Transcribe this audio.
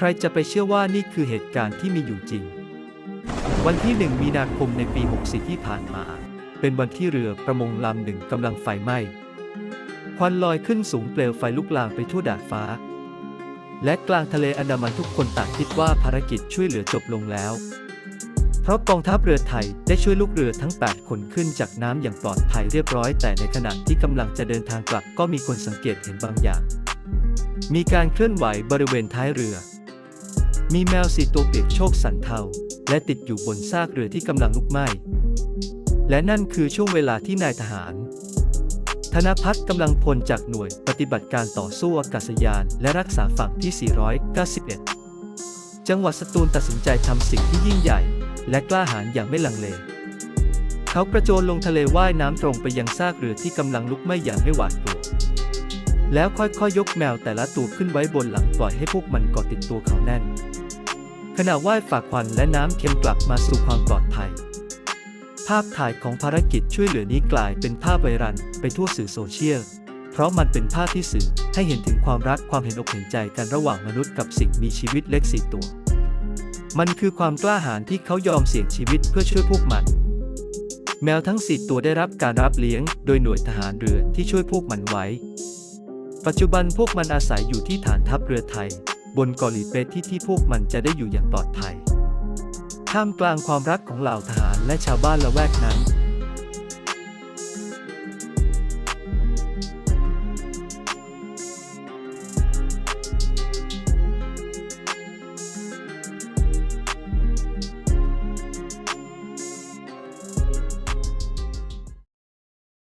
ใครจะไปเชื่อว่านี่คือเหตุการณ์ที่มีอยู่จริง วันที่ 1 มีนาคมในปี 64 ที่ผ่านมา เป็นวันที่เรือประมงลำหนึ่งกำลังไฟไหม้ ควันลอยขึ้นสูงเปลวไฟลุกลามไปทั่วดาดฟ้า และกลางทะเลอันดามันทุกคนต่างคิดว่าภารกิจช่วยเหลือจบลงแล้ว เพราะกองทัพเรือไทยได้ช่วยลูกเรือทั้ง 8 คนขึ้นจากน้ำอย่างปลอดภัยเรียบร้อย แต่ในขณะที่กำลังจะเดินทางกลับก็มีคนสังเกตเห็นบางอย่าง มีการเคลื่อนไหวบริเวณท้ายเรือ มีแมวสีตัวเปียกโชคสันเทา และติดอยู่บนซากเรือที่กำลังลุกไหม้ และนั่นคือช่วงเวลาที่นายทหาร ธนพัฒน์กำลังพลจากหน่วยปฏิบัติการต่อสู้อากาศยาน และรักษาฝั่งที่ 491 จังหวัดสตูลตัดสินใจทำสิ่งที่ยิ่งใหญ่ และกล้าหาญอย่างไม่ลังเล เขากระโจนลงทะเลว่ายน้ำตรงไปยังซากเรือที่กำลังลุกไหม้อย่างไม่หวาดกลัวแล้วค่อยๆยกแมวแต่ละตัวขึ้นไว้บนหลังปล่อยให้พวกมันเกาะติดตัวเขาแน่น ขณะว่ายฝากควันและน้ำเค็มกลับมาสู่ความปลอดภัย ภาพถ่ายของภารกิจช่วยเหลือนี้กลายเป็นภาพไวรัลไปทั่วสื่อโซเชียล เพราะมันเป็นภาพที่สื่อให้เห็นถึงความรักความเห็นอกเห็นใจกันระหว่างมนุษย์กับสิ่งมีชีวิตเล็กสี่ตัว มันคือความกล้าหาญที่เขายอมเสี่ยงชีวิตเพื่อช่วยพวกมัน แมวทั้งสี่ตัวได้รับการรับเลี้ยง โดยหน่วยทหารเรือที่ช่วยพวกมันไว้ ปัจจุบันพวกมันอาศัยอยู่ที่ฐานทัพเรือไทย บนเกาะหลีเปที่ที่พวกมันจะได้อยู่อย่างปลอดภัย ท่ามกลางความรักของเหล่าทหารและชาวบ้านละแวกนั้น